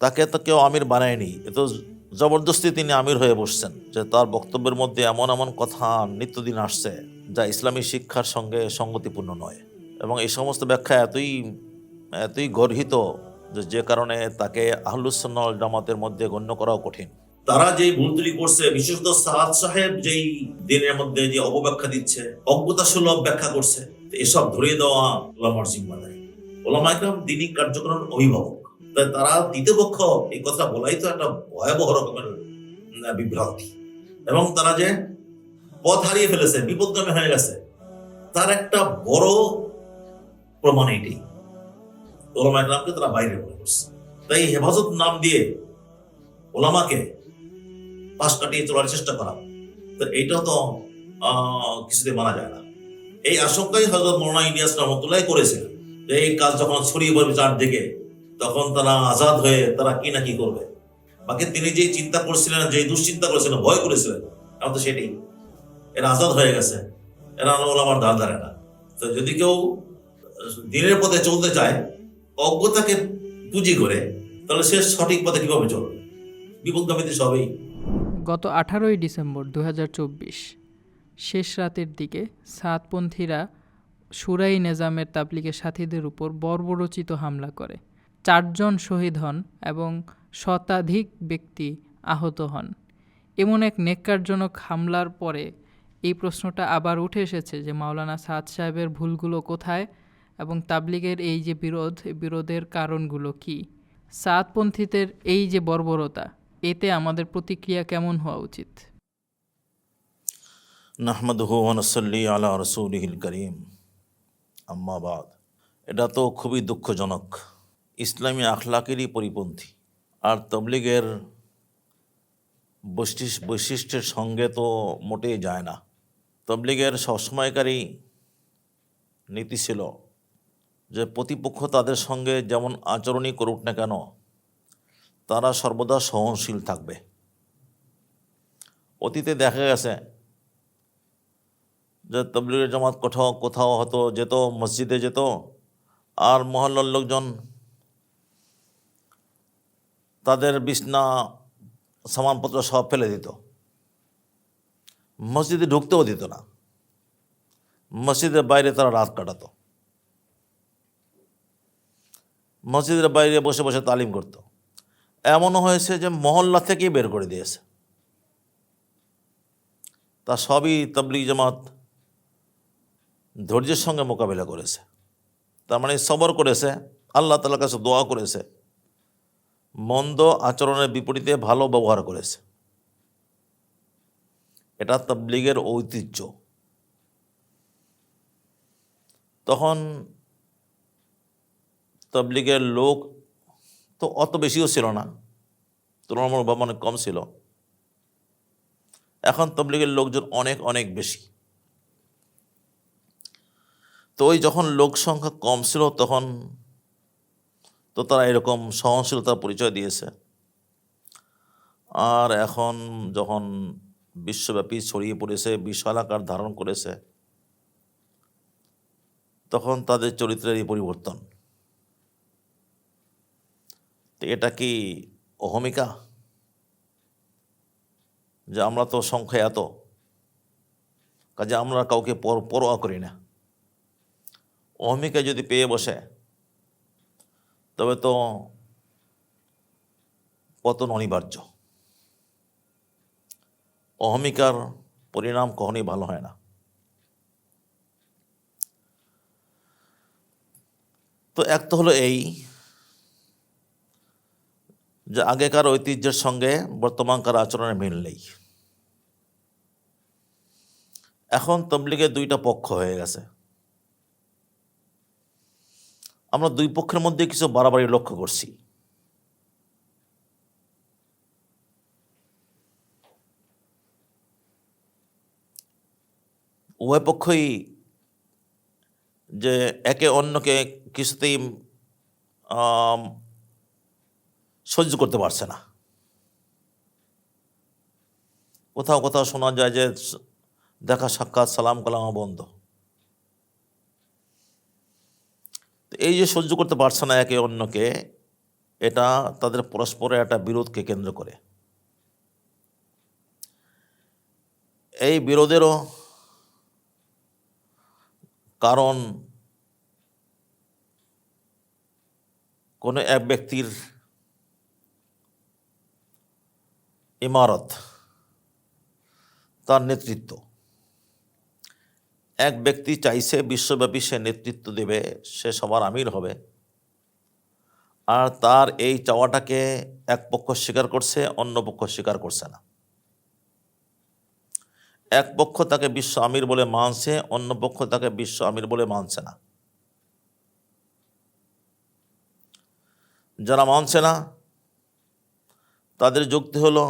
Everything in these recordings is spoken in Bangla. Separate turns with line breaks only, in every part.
তাকে তো কেউ আমির বানায়নি। এ তো জবরদস্তি তিনি আমির হয়ে বসছেন, যে তার বক্তব্যের মধ্যে এমন এমন কথা নিত্যদিন আসছে, যা ইসলামী শিক্ষার সঙ্গে সঙ্গতিপূর্ণ নয়। এবং এই সমস্ত ব্যাখ্যা এতই এতই গর্হিত যে কারণে তাকে আহলুসন্নল জামাতের মধ্যে গণ্য করাও কঠিন।
তারা যে ভুল ত্রুটি করছে, বিশেষত সাদ সাহেব যেই দিনের মধ্যে যে অপব্যাখ্যা দিচ্ছে অজ্ঞতা সুলভ ব্যাখ্যা করছে, এসব ধরিয়ে দেওয়া ওলামার জিম্মাদারি। ওলামা একরাম দিনী কার্যক্রমের অভিভাবক। তারা দ্বিতীয় পক্ষ এই কথা বলাই তো একটা ভয়াবহ রকমের বিভ্রান্তি। এবং তারা যে পথ হারিয়ে ফেলেছে, বিপদগামী হয়ে গেছে, তার একটা বড় প্রমাণ এটি। ওলামা একরামকে তারা বাইরে মনে করছে তাই হেফাজত নাম দিয়ে ওলামাকে পাশ কাটিয়ে চলার চেষ্টা করা, তো এইটাও তো কিছুতে মানা যায় না। এই আশঙ্কাই হজরত মৌলানা ইলিয়াস রহমতুল্লাহ করেছিলেন যে এই কাজ যখন ছড়িয়ে পড়বে চারদিকে তখন তারা আজাদ হয়ে তারা কি না কি করবে? বাকি তিনি যে চিন্তা করছিলেন যে দুশ্চিন্তা করেছিলেন, ভয় করেছিলেন এখন তো সেটাই। এরা আজাদ হয়ে গেছে। এরা আমার ধার ধারে না। তো যদি কেউ দিনের পথে চলতে চায়, অজ্ঞতাকে পুঁজি করে, তাহলে সে সঠিক পথে কীভাবে চলবে? বিপদগামীতে সবই।
গত আঠারোই ডিসেম্বর দুই হাজার চব্বিশ, শেষ রাতের দিকে সাতপন্থীরা সুরাই নেজামের তাবলিগের সাথীদের উপর বর্বরচিত হামলা করে। চারজন শহীদ হন এবং শতাধিক ব্যক্তি আহত হন। এমন এক নেককারজনক হামলার পরে এই প্রশ্নটা আবার উঠে এসেছে যে মাওলানা সাদ সাহেবের ভুলগুলো কোথায় এবং তাবলিগের এই যে বিরোধ বিরোধের কারণগুলো কী? সাদপন্থীদের এই যে বর্বরতা, এতে আমাদের প্রতিক্রিয়া কেমন হওয়া উচিত?
নাহমদহু ওয়ানসল্লি আলা রসুলহিল করিম। আম্মাবাদ এটা তো খুবই দুঃখজনক। ইসলামী আখলাকেরই পরিপন্থী। আর তবলিগের বৈশিষ্ট্য বৈশিষ্ট্যের সঙ্গে তো মোটেই যায় না। তবলিগের সবসময়কারী নীতি ছিল যে প্রতিপক্ষ তাদের সঙ্গে যেমন আচরণই করুক না কেন, তারা সর্বদা সহনশীল থাকবে। অতীতে দেখা গেছে যে তবলিগের জামাত কোথাও কোথাও হয়তো যেত, মসজিদে যেত, আর মহল্লার লোকজন তাদের বিছনা সামানপত্র সব ফেলে দিত। মসজিদে ঢুকতেও দিত না। মসজিদের বাইরে তারা রাত কাটাতো। মসজিদের বাইরে বসে বসে তালিম করত। এমনও হয়েছে যে মহল্লা থেকেই বের করে দিয়েছে। তা সবই তবলিগ জামাত ধৈর্যের সঙ্গে মোকাবিলা করেছে। তার মানে সবর করেছে, আল্লাহ তালার কাছে দোয়া করেছে। মন্দ আচরণের বিপরীতে ভালো ব্যবহার করেছে। এটা তবলিগের ঐতিহ্য। তখন তবলিগের লোক তো অত বেশিও ছিল না, তুলনামূলক অনেক কম ছিল। এখন তবলিগের লোকজন অনেক অনেক বেশি। তো ওই যখন লোক সংখ্যা কম ছিল তখন তো তারা এরকম সহনশীলতার পরিচয় দিয়েছে। আর এখন যখন বিশ্বব্যাপী ছড়িয়ে পড়েছে, বিশাল আকার ধারণ করেছে, তখন তাদের চরিত্রের এই পরিবর্তন। তো এটা কি অহমিকা? যে আমরা তো সংখ্যা এত কাজে আমরা কাউকে পর, পরোয়া করি না। অহমিকা যদি পেয়ে বসে তবে তো পতন অনিবার্য। অহমিকার পরিণাম কখনই ভালো হয় না। তো এক তো হলো এই যে আগেকার ঐতিহ্যের সঙ্গে বর্তমানকার আচরণের মিল নেই। এখন তবলিগের দুইটা পক্ষ হয়ে গেছে। আমরা দুই পক্ষের মধ্যে কিছু বাড়াবাড়ি লক্ষ্য করছি। উভয় পক্ষই যে একে অন্যকে কিছুতেই সহ্য করতে পারছে না। কোথাও কোথাও শোনা যায় যে দেখা সাক্ষাৎ সালাম কালামা বন্ধ তো এই যে সহ্য করতে পারছে না একে অন্যকে, এটা তাদের পরস্পরের একটা বিরোধকে কেন্দ্র করে। এই বিরোধেরও কারণ কোনো এক ব্যক্তির ইমারত, তার নেতৃত্ব। এক ব্যক্তি চাইছে বিশ্বব্যাপী সে নেতৃত্ব দেবে, সে সবার আমির হবে। আর তার এই চাওয়াটাকে এক পক্ষ স্বীকার করছে, অন্য পক্ষ স্বীকার করছে না। এক পক্ষ তাকে বিশ্ব আমির বলে মানছে, অন্য পক্ষ তাকে বিশ্ব আমির বলে মানছে না। যারা মানছে না, তাদের যুক্তি হলো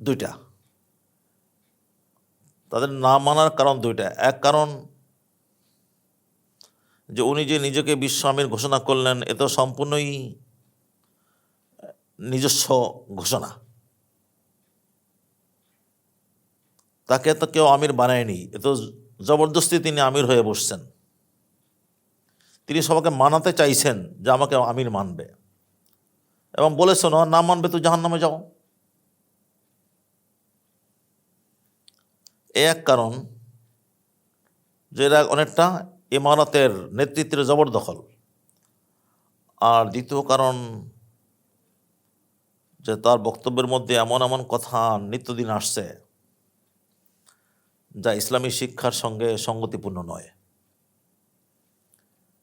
দুইটা। তাদের না মানার কারণ দুইটা। এক কারণ যে উনি যে নিজেকে বিশ্ব আমির ঘোষণা করলেন এ তো সম্পূর্ণই নিজস্ব ঘোষণা। তাকে তো কেউ আমির বানায়নি এ তো জবরদস্তি তিনি আমির হয়ে বসছেন। তিনি সবাইকে মানাতে চাইছেন যে আমাকে আমির মানবে। এবং বলেছেন "ও, না মানবে তো জাহান নামে যাও। এ এক কারণ যে এরা অনেকটা ইমারতের নেতৃত্বের জবরদখল। আর দ্বিতীয় কারণ যে তার বক্তব্যের মধ্যে এমন এমন কথা নিত্যদিন আসছে যা ইসলামী শিক্ষার সঙ্গে সঙ্গতিপূর্ণ নয়।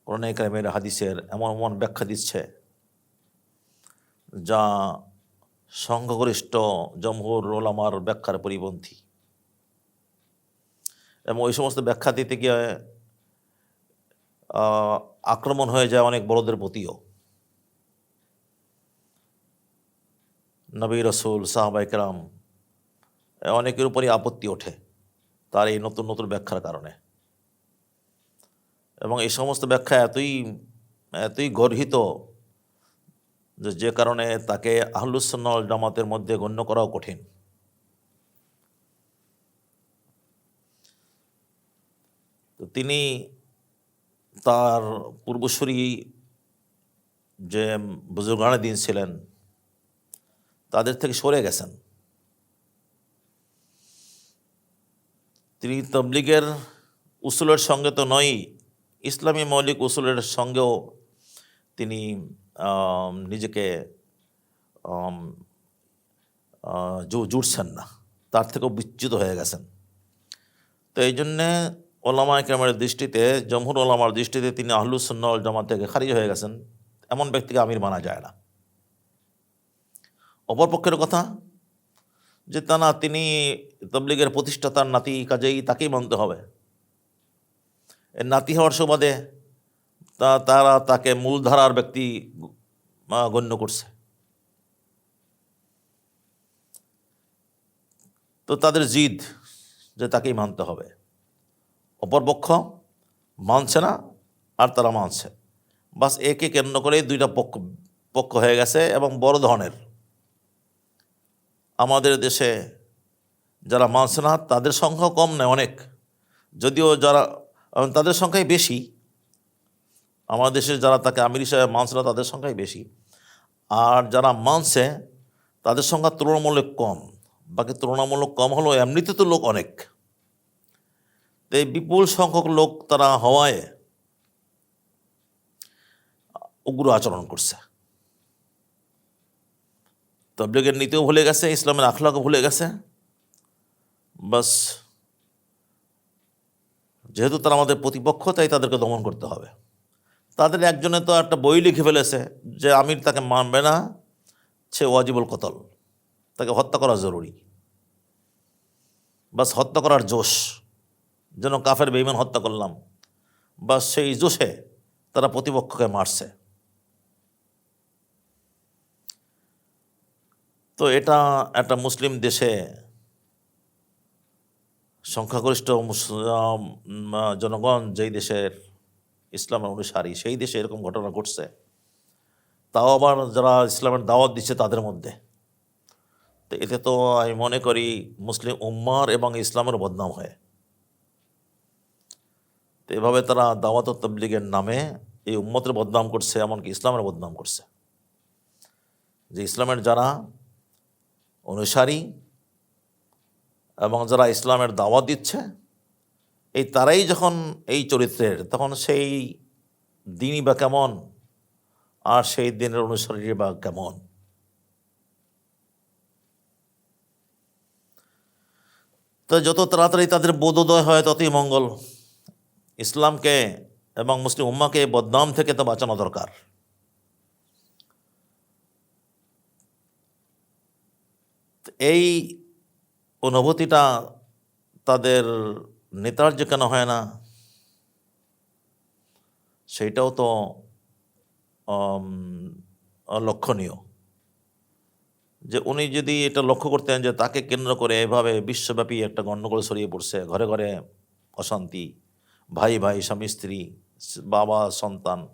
কোরআন হাদিসের এমন এমন ব্যাখ্যা দিচ্ছে যা সংখ্যাগরিষ্ঠ জমহুর ওলামার ব্যাখ্যার পরিপন্থী। এবং ওই সমস্ত ব্যাখ্যা দিতে গিয়ে আক্রমণ হয়ে যায় অনেক বড়দের প্রতিও। নবী রসুল সাহাবাইকরাম অনেকের উপরই আপত্তি ওঠে তার এই নতুন নতুন ব্যাখ্যার কারণে। এবং এই সমস্ত ব্যাখ্যা এতই এতই গর্হিত যে যে কারণে তাকে আহলুসন্নল জামাতের মধ্যে গণ্য করাও কঠিন। তিনি তার পূর্বসূরি যে বুজুর্গানে দিন ছিলেন, তাদের থেকে সরে গেছেন। তিনি তবলিগের উসুলের সঙ্গে তো নয়ই ইসলামী মৌলিক উসুলের সঙ্গেও তিনি নিজেকে জুড়ছেন না, তার থেকেও বিচ্যুত হয়ে গেছেন। তো এই জন্যে ওলামা ইকরামের দৃষ্টিতে, জমহুর ওলামার দৃষ্টিতে তিনি আহলুসন্নল জামাত থেকে খারিজ হয়ে গেছেন। এমন ব্যক্তিকে আমির মানা যায় না। অপরপক্ষের কথা, যে তা না তিনি তবলিগের প্রতিষ্ঠাতার নাতি কাজেই তাকেই মানতে হবে। নাতি হওয়ার সুবাদে তা, তারা তাকে মূলধারার ব্যক্তি গণ্য করছে। তো তাদের জিদ যে তাকেই মানতে হবে। অপরপক্ষ মানছে না আর তারা মানছে। বাস একে কেন্দ্র করে দুইটা পক্ষ পক্ষ হয়ে গেছে এবং বড় ধরনের আমাদের দেশে যারা মানছে না, তাদের সংখ্যা কম নয়, অনেক। যদিও যারা তাদের সংখ্যাই বেশি। আমাদের দেশে যারা তাকে আমির হিসাবে মানছে না, তাদের সংখ্যাই বেশি। আর যারা মানছে, তাদের সংখ্যা তুলনামূলক কম। বাকি তুলনামূলক কম হলেও এমনিতে তো লোক অনেক। এই বিপুল সংখ্যক লোক তারা হওয়ায় উগ্র আচরণ করছে। তবলিগের নীতিও ভুলে গেছে, ইসলামের আখলাকও ভুলে গেছে। বাস, যেহেতু তারা আমাদের প্রতিপক্ষ, তাই তাদেরকে দমন করতে হবে। তাদের একজনে তো একটা বই লিখে ফেলেছে যে, আমির তাকে মানবে না, সে ওয়াজিবুল কতল, তাকে হত্যা করা জরুরি। বাস, হত্যা করার জোশ। যেন কাফের বেইমান হত্যা করলাম। বা সেই জোশে তারা প্রতিপক্ষকে মারছে। তো এটা একটা মুসলিম দেশে সংখ্যাগরিষ্ঠ জনগণ যেই দেশের ইসলামের অনুসারী, সেই দেশে এরকম ঘটনা ঘটছে। তাও আবার যারা ইসলামের দাওয়াত দিচ্ছে তাদের মধ্যে। তো এতে তো আমি মনে করি মুসলিম উম্মার এবং ইসলামের বদনাম হয়। তো এভাবে তারা দাওয়াত তবলিগের নামে এই উম্মতের বদনাম করছে, এমনকি ইসলামের বদনাম করছে। যে ইসলামের যারা অনুসারী এবং যারা ইসলামের দাওয়াত দিচ্ছে, এই তারাই যখন এই চরিত্রের, তখন সেই দিনই বা কেমন, আর সেই দিনের অনুসারী বা কেমন। তো যত তাড়াতাড়ি তাদের বোধোদয় হয়, ততই মঙ্গল। ইসলামকে এবং মুসলিম উম্মাকে বদনাম থেকে তো বাঁচানো দরকার। এই অনুভূতিটা তাদের নেতার যে কেন হয় না? সেইটাও তো লক্ষণীয়। যে উনি যদি এটা লক্ষ্য করতেন যে তাকে কেন্দ্র করে এভাবে বিশ্বব্যাপী একটা গণ্ডগোল ছড়িয়ে পড়ছে, ঘরে ঘরে অশান্তি ভাই ভাই, স্বামী, স্ত্রী, বাবা, সন্তান,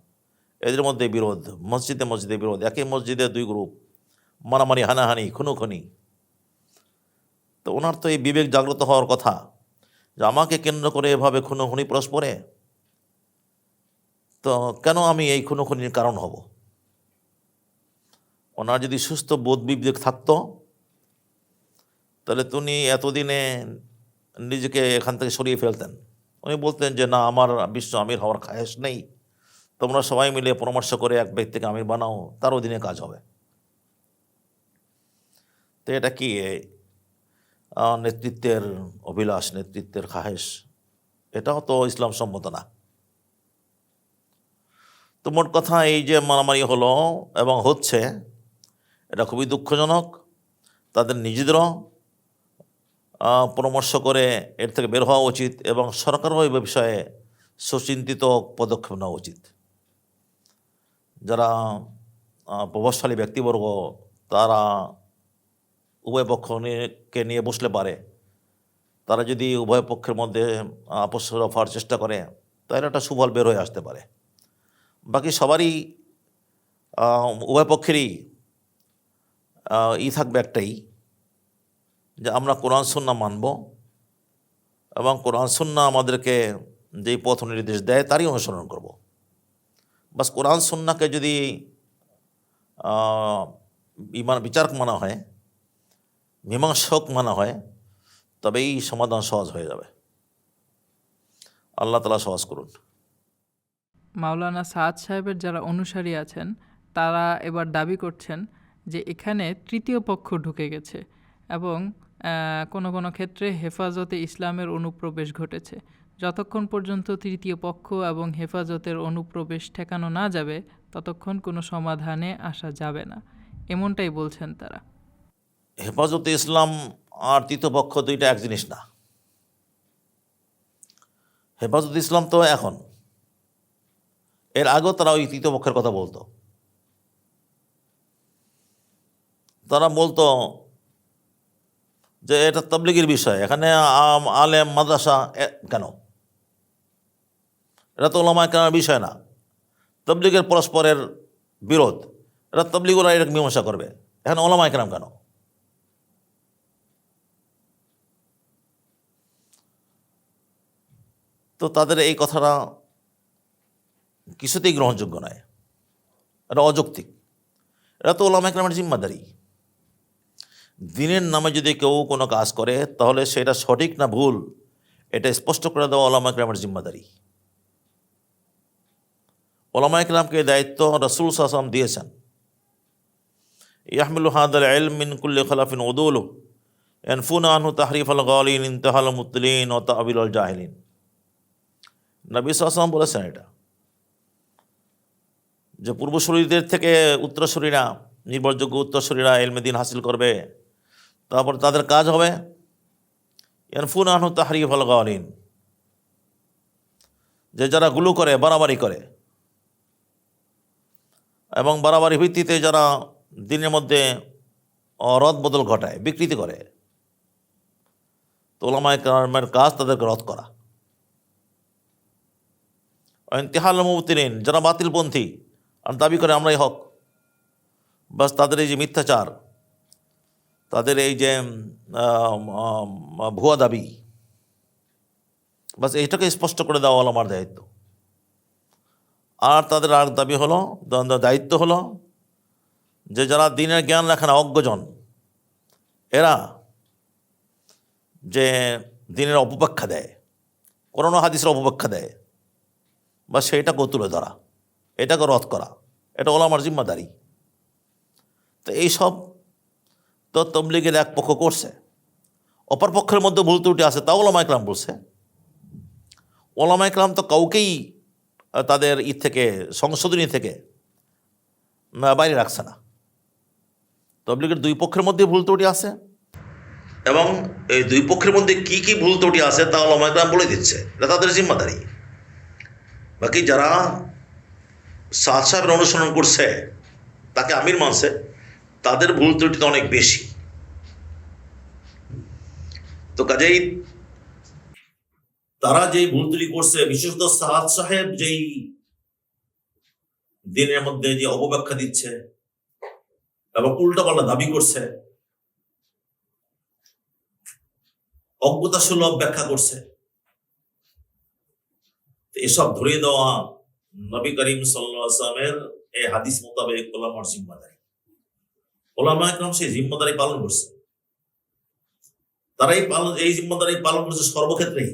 এদের মধ্যে বিরোধ, মসজিদে মসজিদে বিরোধ একই মসজিদে দুই গ্রুপ, মারামারি, হানাহানি, খুনোখুনি। তো ওনার তো এই বিবেক জাগ্রত হওয়ার কথা যে আমাকে কেন্দ্র করে এভাবে খুনোখুনি পরস্পরে? তো কেন আমি এই খুনোখুনির কারণ হব? ওনার যদি সুস্থ বোধ বিবেক থাকতো, তাহলে তিনি এতদিনে নিজেকে এখান থেকে সরিয়ে ফেলতেন। উনি বলতেন যে, না, আমার বিশ্ব আমির হওয়ার খায়েশ নেই। তোমরা সবাই মিলে পরামর্শ করে এক ব্যক্তিকে আমির বানাও, তার অধীনে কাজ হবে। তো এটা কি নেতৃত্বের অভিলাষ, নেতৃত্বের খাহেশ এটাও তো ইসলাম সম্মত না। তো মোট কথা এই যে মারামারি হলো এবং হচ্ছে, এটা খুবই দুঃখজনক। তাদের নিজেদেরও পরামর্শ করে এর থেকে বের হওয়া উচিত এবং সরকারও এই বিষয়ে সুচিন্তিত পদক্ষেপ নেওয়া উচিত। যারা প্রভাবশালী ব্যক্তিবর্গ, তারা উভয় পক্ষকে নিয়ে বসলে পারে। তারা যদি উভয় পক্ষের মধ্যে আপোষ রফার চেষ্টা করে, তাহলে একটা সুফল বের হয়ে আসতে পারে। বাকি সবারই উভয় পক্ষেরই ই থাকবে একটাই যে আমরা কোরআন সুন্না মানব এবং কোরআন সুন্না আমাদেরকে যেই পথ নির্দেশ দেয় তারই অনুসরণ করব। বাস কোরআন সুন্নাকে যদি ইমান বিচারক মানা হয়, মীমাংসক মানা হয় তবেই সমাধান সহজ হয়ে যাবে। আল্লাহ তালা সহজ করুন।
মাওলানা সাদ সাহেবের যারা অনুসারী আছেন, তারা এবার দাবি করছেন যে এখানে তৃতীয় পক্ষ ঢুকে গেছে এবং কোনো কোনো ক্ষেত্রে হেফাজতে ইসলামের অনুপ্রবেশ ঘটেছে। যতক্ষণ পর্যন্ত তৃতীয় পক্ষ এবং হেফাজতের অনুপ্রবেশ ঠেকানো না যাবে, ততক্ষণ কোনো সমাধানে আসা যাবে না। এমনটাই বলছেন তারা।
হেফাজতে ইসলাম আর তৃতীয় পক্ষ দুইটা এক জিনিস না। হেফাজত ইসলাম তো এখন। এর আগেও তারা ওই তৃতীয় পক্ষের কথা বলতো। তারা বলতো যে এটা তবলিগের বিষয়। এখানে আলেম, মাদ্রাসা কেন? এটা তো ওলামায় কেনার বিষয় না। তবলিগের পরস্পরের বিরোধ। এটা তবলিগরা এটা মীমাংসা করবে। এখানে ওলামায় কেনাম কেন? তো তাদের এই কথাটা কিছুতেই গ্রহণযোগ্য নয়। এটা অযৌক্তিক। এটা তো ওলামা একরামের জিম্মাদারি। দিনের নামে যদি কেউ কোনো কাজ করে, তাহলে সেটা সঠিক না ভুল, এটা স্পষ্ট করে দেওয়া ওলামা একরামের জিম্মাদারি। ওলামা একরামকে দায়িত্ব রসুল সাসম দিয়েছেন। ইয়াহমিলু হাদাল ইলম মিন কুল্লি খলাফিন উদুলু ইয়ানফুন আনহু তাহরিফ আল গালিন ইনতাহাল মুতলিন ও তাবিল আল জাহিলিন। নবী সাসম বলেছেন এটা। যে পূর্বশরীরদের থেকে উত্তরসূরিরা, নির্ভরযোগ্য উত্তরসূরিরা এলমেদিন হাসিল করবে। তারপর তাদের কাজ হবে ইয়ানফুন আনহু তাহরিফ আল গালিন যে যারা গুলো করে, বাড়াবাড়ি করে। এবং বাড়াবাড়ি ভিত্তিতে যারা দিনের মধ্যে রদ বদল ঘটায়, বিকৃতি করে, তো ওলামায় কালামের কাজ তাদেরকে রদ করা। ইন্তেহাল মুবতিরিন যারা বাতিলপন্থী, আর দাবি করে আমরাই হক, বাস তাদের এই যে মিথ্যাচার তাদের এই যে ভুয়া দাবি। বাস এইটাকে স্পষ্ট করে দেওয়া হলো আমার দায়িত্ব।
আর তাদের আর দাবি হলো দায়িত্ব হলো যে যারা দিনের জ্ঞান রাখে না, অজ্ঞজন, এরা যে দিনের অপব্যাখ্যা দেয় করোনা হাদিসের অপব্যাখ্যা দেয়, বা সেইটাকে তুলে ধরা, এটাকে রদ করা, এটা ওলামার জিম্মাদারি। তো এইসব তো তবলিগের এক পক্ষ করছে। অপর পক্ষের মধ্যে ভুল ত্রুটি আছে, তাও ওলামা ইকরাম বলছে। ওলামা ইকরাম তো কাউকেই তাদের ই থেকে, সংশোধনী থেকে বাইরে রাখছে না। তবলিগের দুই পক্ষের মধ্যে ভুল ত্রুটি আছে।
এবং এই দুই পক্ষের মধ্যে কি কি ভুল ত্রুটি আছে, তা ওলামা ইকরাম বলে দিচ্ছে। এটা তাদের জিম্মাদারি। বাকি যারা সাদ সাহেবের অনুসরণ করছে, তাকে আমির মানছে। তাদের ভুল ত্রুটি তো অনেক বেশি। তো কাজেই তারা যেই ভুল ত্রুটি করছে, বিশেষত সাদ সাহেব যেই দিনের মধ্যে যে অপব্যাখ্যা দিচ্ছে এবং উল্টাপাল্টা দাবি করছে অজ্ঞতা সুলভ ব্যাখ্যা করছে এসব ধরিয়ে দেওয়া নবী করিম সাল্লামের এই হাদিস মোতাবেক ওলামার জিম্মাদারি। ওলামা একরম সেই জিম্মাদারি পালন করছে। তারাই পালন এই জিম্মাদারি পালন করছে সর্বক্ষেত্রেই।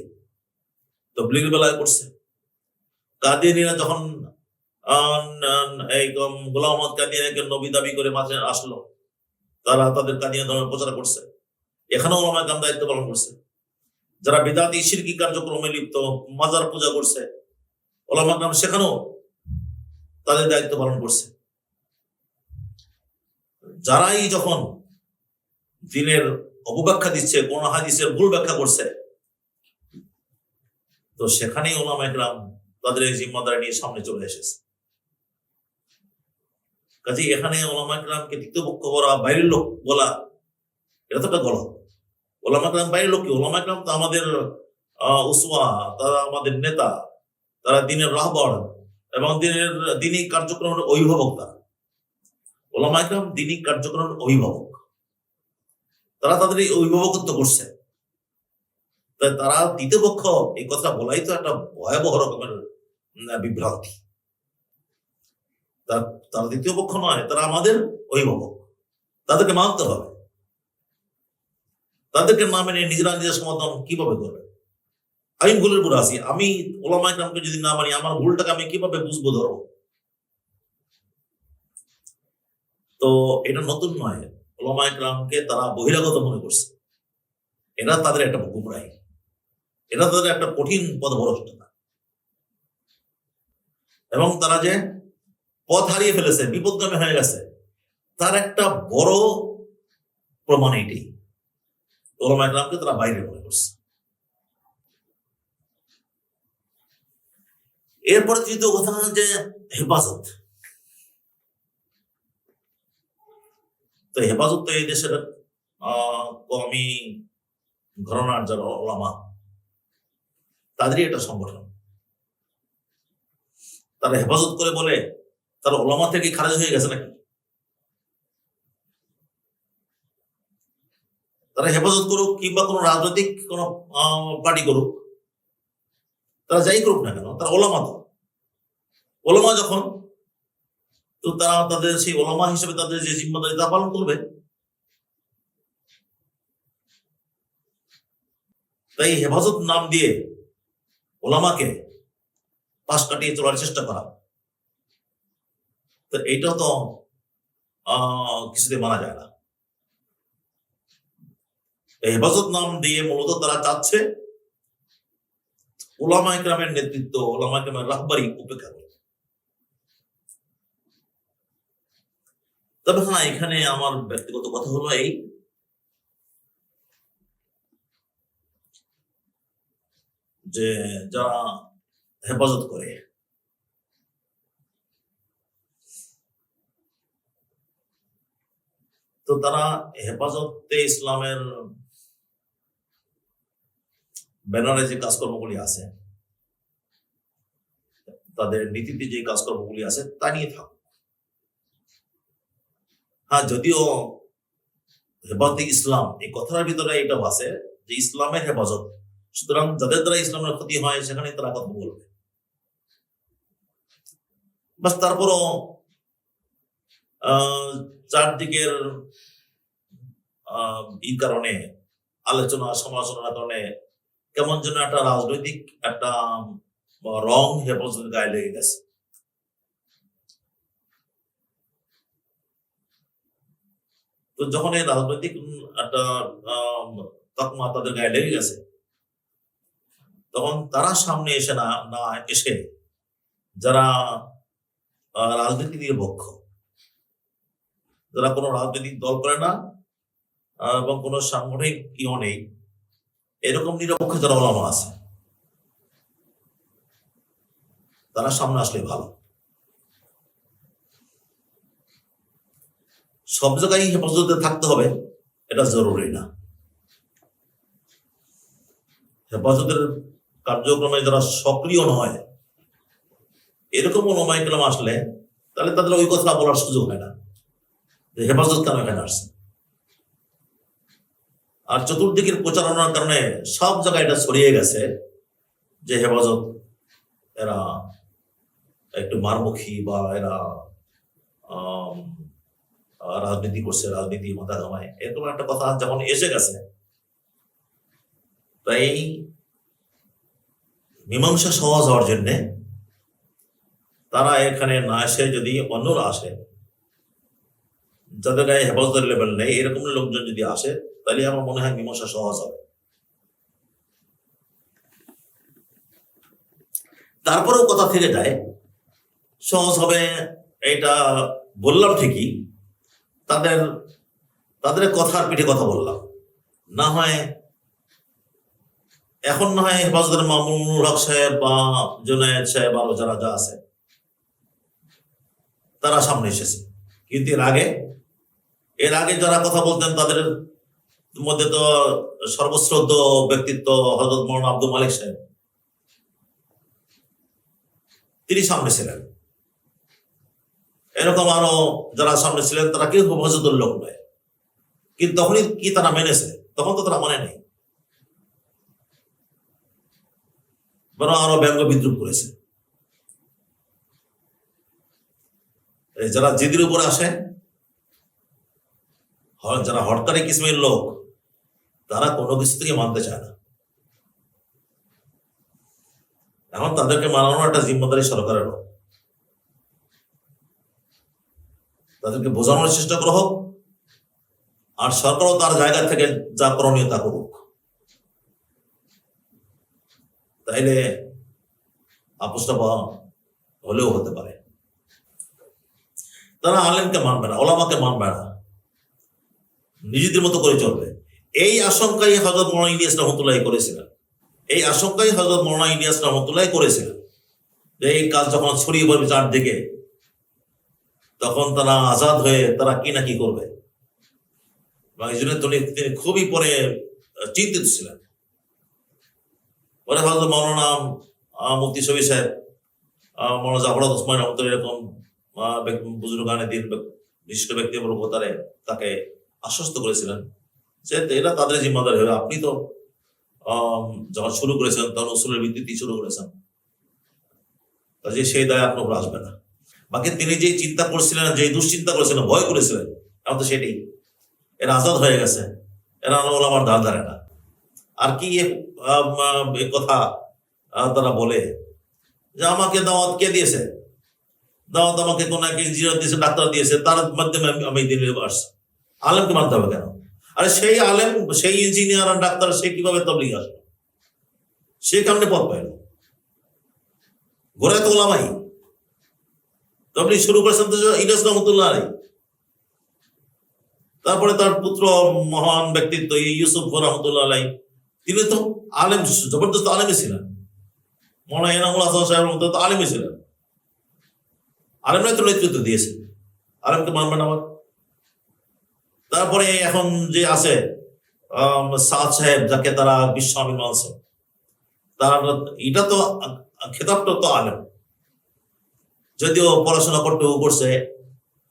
তবলিগের বেলায় করছে। কাদিয়ানিরা যখন এই গোলাম মোহাম্মদ কাদিয়ানিকে নবী দাবি করে মাঝে আসলো, তারা তাদের কাদিয়া ধর্মের প্রচার করছে। এখানেও ওলামা একরাম দায়িত্ব পালন করছে। যারা বেদাতি শিরকি কার্যক্রমে লিপ্ত, মাজার পূজা করছে ওলামা একরাম সেখানেও তাদের দায়িত্ব পালন করছে। যারাই যখন দিনের অপব্যাখ্যা দিচ্ছে, কোন হাদিসের ভুল ব্যাখ্যা করছে, তো সেখানেই ওলামা একরাম তাদের এই জিম্মাদারি নিয়ে সামনে চলে এসেছে। কাজে এখানে ওলামা একরামকে তৃতীয় পক্ষ করা বাইরের লোক বলা, এটা তো একটা গলত। ওলামা একরাম বাইরের লোক কি? ওলামা একরাম তো আমাদের উসওয়া, তারা আমাদের নেতা, তারা দিনের রাহবর এবং দিনের দিনী কার্যক্রমের অভিভাবক তারা। ওলামা একরাম দিনী অভিভাবক। তারা তাদের এই অভিভাবকত্ব করছে। তাই তারা দ্বিতীয় পক্ষ এই কথা বলাই তো একটা ভয়াবহ রকমের বিভ্রান্তি। তার দ্বিতীয় পক্ষ নয়, তারা আমাদের অভিভাবক। তাদেরকে মানতে হবে। তাদেরকে না মেনে নিজেরা নিজের সমাধান কীভাবে করবে? আমি ভুলের উপর আছি। আমি ওলামা ইকরামকে যদি না মানি, আমার ভুলটাকে আমি কীভাবে বুঝব ধরবো তো এটা নতুন নয়। ওলামা ইকরামকে তারা বহিরাগত মনে করছে। এটা তাদের একটা গুমরাহি এটা তাদের একটা কঠিন পদভরষ্টতা। এবং তারা যে পথ হারিয়ে ফেলেছে, বিপদগামী হয়ে গেছে, তার একটা বড় প্রমাণ এটি। ওলামা ইকরামকে তারা বাইরে মনে করছে। এরপরে তৃতীয় কথা যে হেফাজত। তো হেফাজত তো এই দেশের কমি ঘরনার যারা ওলামা, তাদেরই একটা সংগঠন। তারা হেফাজত করে বলে, তারা ওলামা থেকে খারেজ হয়ে গেছে নাকি? তারা হেফাজত করুক কিংবা কোনো রাজনৈতিক কোনো পার্টি করুক, তারা যাই করুক না কেন, তারা ওলামা তো। ওলামা যখন তো তারা তাদের সেই ওলামা হিসেবে তাদের যে জিম্মাদারি তা পালন করবে। তাই হেফাজত নাম দিয়ে ওলামাকে পাশ কাটিয়ে চলার চেষ্টা করা। তো এইটাও তো কিছুতে মানা যায় না। হেফাজত নাম দিয়ে মূলত তারা চাচ্ছে ওলামা ইকরামের নেতৃত্ব, ওলামা ইকরামের রাহবারি উপেক্ষা করে তবে হ্যাঁ এখানে আমার ব্যক্তিগত কথা হলো এই। যে যারা হেফাজত করে। তো তারা হেফাজতে ইসলামের ব্যানারে যে কাজকর্মগুলি আছে, তাদের নীতিতে যে কাজকর্মগুলি আছে, তা নিয়ে হ্যাঁ যদিও হেফাজত ইসলাম, এই কথার ভিতরে এটাও আছে যে ইসলামের হেফাজত। সুতরাং যাদের দ্বারা ইসলামের ক্ষতি হয় সেখানে তারা কথা বলবে। বাস তারপরও চারদিকের এই কারণে, আলোচনা, সমালোচনার কারণে কেমন যেন একটা রাজনৈতিক একটা, রং হেফাজতের গায়ে লেগে গেছে। তো যখন এই রাজনৈতিক একটা তকমা তাদের গায়ে লেগে গেছে, তখন তারা সামনে এসে না না এসে যারা রাজনীতি নিরপেক্ষ যারা কোনো রাজনৈতিক দল করে না এবং কোনো সাংগঠনিক ইও নেই, এরকম নিরপেক্ষ যারা আছে, তারা সামনে আসলে ভালো। সব জায়গায় হেফাজতে থাকতে হবে, এটা জরুরি না। হেফাজতের কার্যক্রমে যারা সক্রিয় নয়, এরকম ওলামাইকলাম আসলে, তাহলে তাদের ওই কথা বলার সুযোগ হয় না। যে হেফাজত কেন এখানে আসছে? আর চতুর্দিকের প্রচারণার কারণে সব জায়গায় এটা ছড়িয়ে গেছে, যে হেফাজত এরা একটু মারমুখী বা এরা রাজনীতি করছে, রাজনীতি মাথা ঘামায়। এরকম একটা কথা যখন এসে গেছে তাই মীমাংসা সহজ হওয়ার জন্যে তারা এখানে না এসে যদি অন্যরা আসে, যাদের গায়ে হেফাজতের লেভেল নেই, এরকম লোকজন যদি আসে, তাহলে আমার মনে হয় মীমাংসা সহজ হবে। তারপরেও কথা থেকে যায়, সহজ হবে, এটা বললাম ঠিকই তাদের তাদের কথার পিঠে কথা বললাম। না হয় এখন না হয় হেফাজতের মামুনুল হক সাহেব বা জুনায়দ সাহেব আরও যারা যা আছে, তারা সামনে এসেছে। কিন্তু এর আগে এর আগে যারা কথা বলতেন তাদের মধ্যে তো সর্বশ্রদ্ধ ব্যক্তিত্ব হজরত মৌলানা আব্দুল মালিক সাহেব। তিনি সামনে ছিলেন। এরকম আরও যারা সামনে ছিলেন, তারা কেউ হেফাজতের লোক নয়। কিন্তু তখনই কি তারা মেনেছে? তখন তো তারা মানে নেই। বরং আরও ব্যঙ্গ বিদ্রুপ করেছে। যারা জিদির উপরে আসে যারা হরতারি কিসমের লোক, তারা কোনো কিছু থেকে মানতে চায় না। এখন তাদেরকে মানানো একটা জিম্মদারি সরকারের তাদেরকে বোঝানোর চেষ্টা করা হোক, আর সরকারও তার জায়গা থেকে যা করণীয় তা করুক। তাইলে আপোষটা বা হলেও হতে পারে। তারা আলেমকে মানবে না, ওলামাকে মানবে না। নিজেদের মতো করে চলবে। এই আশঙ্কাই হজরত মৌলানা ইলিয়াস রহমতুল্লাহ করেছিলেন। এই আশঙ্কাই হজরত মৌলানা ইলিয়াস রহমতুল্লাহ করেছিলেন। এই কাজ যখন ছড়িয়ে পড়বে চারদিকে তখন তারা আজাদ হয়ে তারা কি না কি করবে? এবং এই জন্য তিনি খুবই পরে চিন্তিত ছিলেন। পরে হয়তো মৌলানা মুফতি শফি সাহেব মৌলানা জাফর ওসমান রহমতুল্লাহ এরকম ব্যক্তি- বুজুর্গানে দিন বিশিষ্ট ব্যক্তিবর্গ তারে, তাকে আশ্বস্ত করেছিলেন যে এরা তাদের জিম্মাদারি হবে আপনি তো যখন শুরু করেছেন, তখন উসুলের ভিত্তিতে শুরু করেছেন। কাজে সেই দায় আপনার আসবে না। বাকি তিনি যে চিন্তা করছিলেন যে দুশ্চিন্তা করেছিলেন, ভয় করেছিলেন, এখন তো সেটাই। এরা আজাদ হয়ে গেছে। এরা আমার আমার ধার ধারে না। আর কি এ- কথা তারা বলে? যে আমাকে দাওয়াত কে দিয়েছে? দাওয়াত আমাকে কোন এক ইঞ্জিনিয়ার দিয়েছে, ডাক্তার দিয়েছে, তার মাধ্যমে আমি- দিনে আসছি। আলেমকে মানতে হবে কেন? আরে সেই আলেম, সেই ইঞ্জিনিয়ার আর ডাক্তার, সে কীভাবে তবলিগ আসবে? সে কেমনে পথ পাইল ঘোরায় তো ওলামাই। তবলিগ শুরু করেছেন তো ইলিয়াস রহমতুল্লাহ আলাই তারপরে তার পুত্র মহান ব্যক্তিত্ব ইউসুফ রহমতুল্লাহ আলাই তিনি তো আলেম, জবরদস্ত আলেমই ছিলেন। মনে এনামুল হাসান সাহেব মতো তো আলেমই ছিলেন। আলেমরাই তো নেতৃত্ব দিয়েছে। আলেমকে মানবেন আমার তারপরে এখন যে আছে সাদ সাহেব, যাকে তারা বিশ্ব আমিন মানছে। তার, এটা তো খেতাবটা তো আলেম। যদিও পড়াশোনা করতে করছে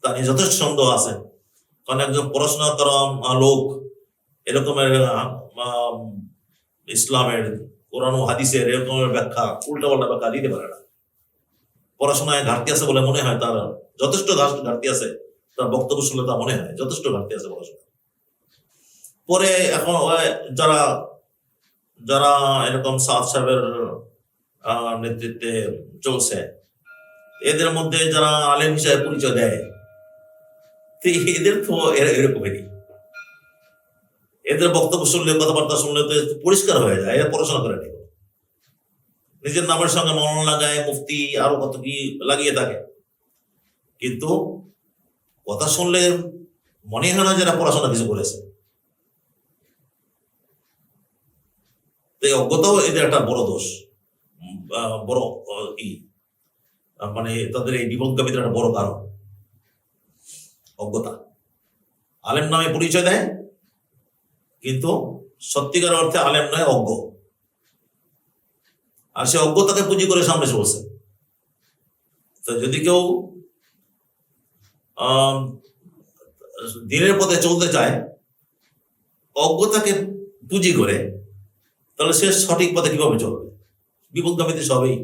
তার যথেষ্ট সন্দেহ আছে। কারণ একজন পড়াশোনা করা লোক এরকমের ইসলামের, কোরআন হাদিসের এরকমের ব্যাখ্যা উল্টা পাল্টা ব্যাখ্যা দিতে পারে না। পড়াশোনায় ঘাটতি আছে বলে মনে হয় তার, যথেষ্ট ঘাটতি আছে, তার বক্তব্য শুনলে তা মনে হয়, যথেষ্ট ঘাটতি আছে পড়াশোনা পরে এখন যারা যারা এরকম সাহেবের নেতৃত্বে চলছে এদের মধ্যে যারা আলেম হিসাবে পরিচয় দেয় এদের তো এর- এরকমেরই এদের বক্তব্য শুনলে, কথাবার্তা শুনলে তো পরিষ্কার হয়ে যায়, এরা পড়াশোনা করে নেই। নিজের নামের সঙ্গে মনন লাগায় মুফতি, আরও কত কি লাগিয়ে থাকে। কিন্তু কথা শুনলে মনে হয় না যারা পড়াশোনা কিছু করেছে। তো এই অজ্ঞতাও এদের একটা বড় দোষ বড়, ই। মানে তাদের এই বিপদগামীদের একটা বড় কারণ। অজ্ঞতা। আলেম নামে পরিচয় দেয়, কিন্তু সত্যিকার অর্থে আলেম নয়, অজ্ঞ। আর সে অজ্ঞতাকে পুঁজি করে সামনে চলছে তো যদি কেউ দিনের পথে চলতে চায়, অজ্ঞতাকে পুঁজি করে, তাহলে সে সঠিক পথে কীভাবে চলবে? বিপদগামীতে সবই